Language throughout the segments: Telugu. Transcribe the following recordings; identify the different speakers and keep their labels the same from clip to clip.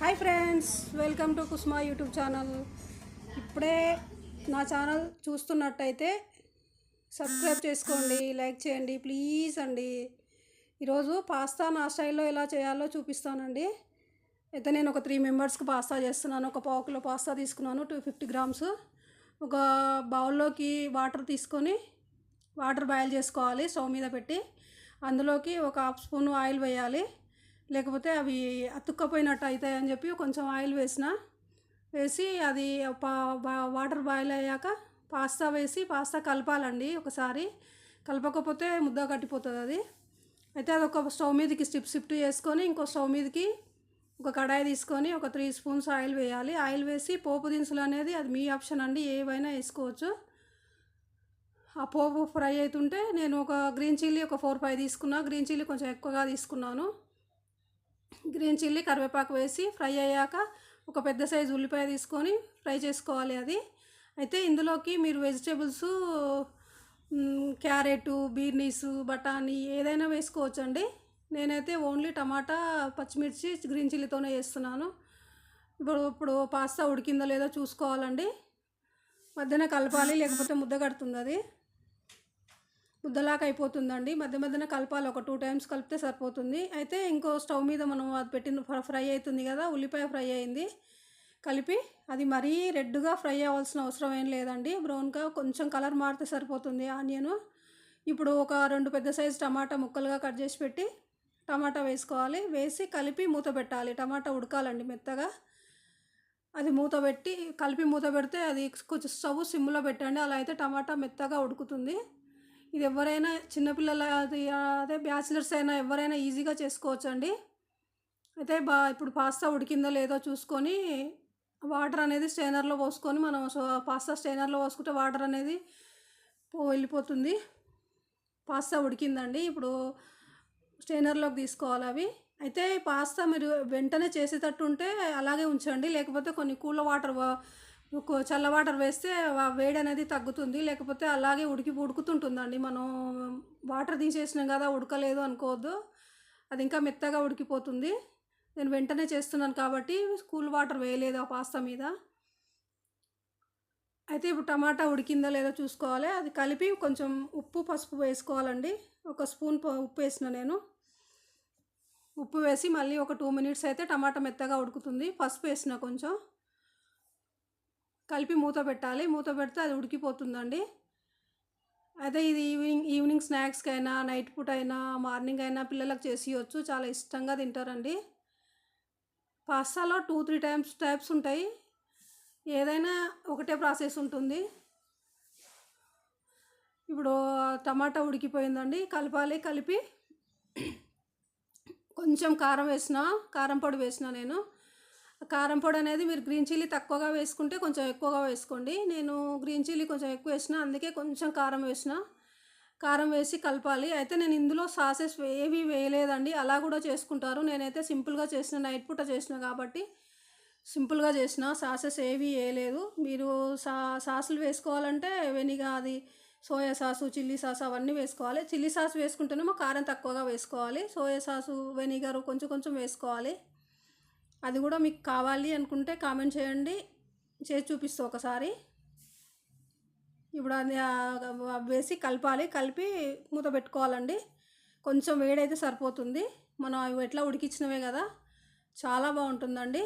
Speaker 1: Hi friends welcome to Kusma YouTube channel ఇప్పుడే నా ఛానల్ చూస్తున్నట్టయితే సబ్స్క్రైబ్ చేసుకోండి లైక్ చేయండి ప్లీజ్ అండి. ఈరోజు పాస్తా నా స్టైల్లో ఎలా చేయాలో చూపిస్తానండి. అయితే నేను ఒక త్రీ మెంబర్స్కి పాస్తా చేస్తున్నాను ఒక పావు కిలో పాస్తా తీసుకున్నాను టూ ఫిఫ్టీ గ్రామ్స్ ఒక బౌల్లోకి వాటర్ తీసుకొని వాటర్ బాయిల్ చేసుకోవాలి స్టవ్ మీద పెట్టి. అందులోకి ఒక హాఫ్ స్పూన్ ఆయిల్ వేయాలి. లేకపోతే అవి అతుక్కపోయినట్టు అవుతాయని చెప్పి కొంచెం ఆయిల్ వేసిన వేసి అది వాటర్ బాయిల్ అయ్యాక పాస్తా వేసి పాస్తా కలపాలండి ఒకసారి. కలపకపోతే ముద్ద కట్టిపోతుంది అది. అయితే అది ఒక స్టవ్ మీదకి స్టిప్ షిఫ్ట్ చేసుకొని ఇంకో స్టవ్ మీదకి ఒక కడాయి తీసుకొని ఒక త్రీ స్పూన్స్ ఆయిల్ వేయాలి. ఆయిల్ వేసి పోపు దినుసులు అనేది అది మీ ఆప్షన్ అండి ఏవైనా వేసుకోవచ్చు. ఆ పోపు ఫ్రై అవుతుంటే నేను ఒక గ్రీన్ చిల్లీ ఒక ఫోర్ ఫైవ్ తీసుకున్నా. గ్రీన్ చిల్లీ కొంచెం ఎక్కువగా తీసుకున్నాను. గ్రీన్ చిల్లీ కరివేపాకు వేసి ఫ్రై అయ్యాక ఒక పెద్ద సైజు ఉల్లిపాయ తీసుకొని ఫ్రై చేసుకోవాలి అది. అయితే ఇందులోకి మీరు వెజిటేబుల్స్ క్యారెట్ బీర్నీస్ బఠానీ ఏదైనా వేసుకోవచ్చండి. నేనైతే ఓన్లీ టమాటా పచ్చిమిర్చి గ్రీన్ చిల్లీతోనే చేస్తున్నాను. ఇప్పుడు ఇప్పుడు పాస్తా ఉడికిందో లేదో చూసుకోవాలండి. మధ్యన కలపాలి లేకపోతే ముద్ద కడుతుంది అది. ముద్దలాగా అయిపోతుందండి. మధ్య మధ్యన కలపాలి. ఒక టూ టైమ్స్ కలిపితే సరిపోతుంది. అయితే ఇంకో స్టవ్ మీద మనం అది పెట్టిన ఫ్రై అవుతుంది కదా ఉల్లిపాయ ఫ్రై అయింది. కలిపి అది మరీ రెడ్గా ఫ్రై అవ్వాల్సిన అవసరం ఏం లేదండి. బ్రౌన్గా కొంచెం కలర్ మారితే సరిపోతుంది ఆనియన్. ఇప్పుడు ఒక రెండు పెద్ద సైజు టమాటా ముక్కలుగా కట్ చేసి పెట్టి టమాటా వేసుకోవాలి. వేసి కలిపి మూత పెట్టాలి. టమాటా ఉడకాలండి మెత్తగా. అది మూత పెట్టి కలిపి మూత పెడితే అది కొంచెం స్టవ్ సిమ్లో పెట్టండి. అలా అయితే టమాటా మెత్తగా ఉడుకుతుంది. ఇది ఎవరైనా చిన్నపిల్లల అది అదే బ్యాచిలర్స్ అయినా ఎవరైనా ఈజీగా చేసుకోవచ్చండి. అయితే బా ఇప్పుడు పాస్తా ఉడికిందో లేదో చూసుకొని వాటర్ అనేది స్టైనర్లో పోసుకొని మనం సో పాస్తా స్టైనర్లో పోసుకుంటే వాటర్ అనేది పో వెళ్ళిపోతుంది. పాస్తా ఉడికిందండి. ఇప్పుడు స్టైనర్లోకి తీసుకోవాలి అవి. అయితే పాస్తా మీరు వెంటనే చేసేటట్టు ఉంటే అలాగే ఉంచండి. లేకపోతే కొన్ని కూల వాటర్ చల్ల వాటర్ వేస్తే వేడి అనేది తగ్గుతుంది. లేకపోతే అలాగే ఉడికి ఉడుకుతుంటుందండి. మనం వాటర్ తీసేసినాం కదా ఉడకలేదు అనుకోవద్దు. అది ఇంకా మెత్తగా ఉడికిపోతుంది. నేను వెంటనే చేస్తున్నాను కాబట్టి కూల్ వాటర్ వేయలేదు ఆ పాస్తా మీద. అయితే ఇప్పుడు టమాటా ఉడికిందో లేదో చూసుకోవాలి. అది కలిపి కొంచెం ఉప్పు పసుపు వేసుకోవాలండి. ఒక స్పూన్ ఉప్పు వేసిన నేను. ఉప్పు వేసి మళ్ళీ ఒక టూ మినిట్స్ అయితే టమాటా మెత్తగా ఉడుకుతుంది. పసుపు వేసిన కొంచెం. కలిపి మూత పెట్టాలి. మూత పెడితే అది ఉడికిపోతుందండి. అయితే ఇది ఈవినింగ్ ఈవినింగ్ స్నాక్స్కి అయినా నైట్ పూట అయినా మార్నింగ్ అయినా పిల్లలకు చేసి చాలా ఇష్టంగా తింటారండి. పాస్తాలో టూ త్రీ టైమ్స్ టైప్స్ ఉంటాయి. ఏదైనా ఒకటే ప్రాసెస్ ఉంటుంది. ఇప్పుడు టమాటా ఉడికిపోయిందండి. కలపాలి కలిపి కొంచెం కారం వేసిన కారం పొడి వేసిన నేను కారం పొడి అనేది మీరు గ్రీన్ చిల్లీ తక్కువగా వేసుకుంటే కొంచెం ఎక్కువగా వేసుకోండి. నేను గ్రీన్ చిల్లీ కొంచెం ఎక్కువ వేసిన అందుకే కొంచెం కారం వేసిన కారం వేసి కలపాలి. అయితే నేను ఇందులో సాసెస్ ఏవి వేయలేదండి. అలా కూడా చేసుకుంటారు. నేనైతే సింపుల్గా చేసిన నైట్ పూట చేసిన కాబట్టి సింపుల్గా చేసిన. సాసెస్ ఏవి వేయలేదు. మీరు సా సాసులు వేసుకోవాలంటే వెనిగా అది సోయా సాసు చిల్లీ సాస్ అవన్నీ వేసుకోవాలి. చిల్లీ సాస్ వేసుకుంటేనేమో కారం తక్కువగా వేసుకోవాలి. సోయా సాసు వెనిగర్ కొంచెం కొంచెం వేసుకోవాలి. అది కూడా మీకు కావాలి అనుకుంటే కామెంట్ చేయండి. చేసి చూపిస్తా ఒకసారి. ఇప్పుడు అది వేసి కలపాలి. కలిపి మూత పెట్టుకోవాలండి. కొంచెం వేడైతే సరిపోతుంది. మనం అవి ఎట్లా ఉడికించినవే కదా. చాలా బాగుంటుందండి.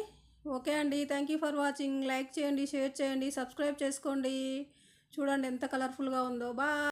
Speaker 1: ఓకే అండి. Thank you for watching like చేయండి షేర్ చేయండి సబ్స్క్రైబ్ చేసుకోండి. చూడండి ఎంత కలర్ఫుల్గా ఉందో. బా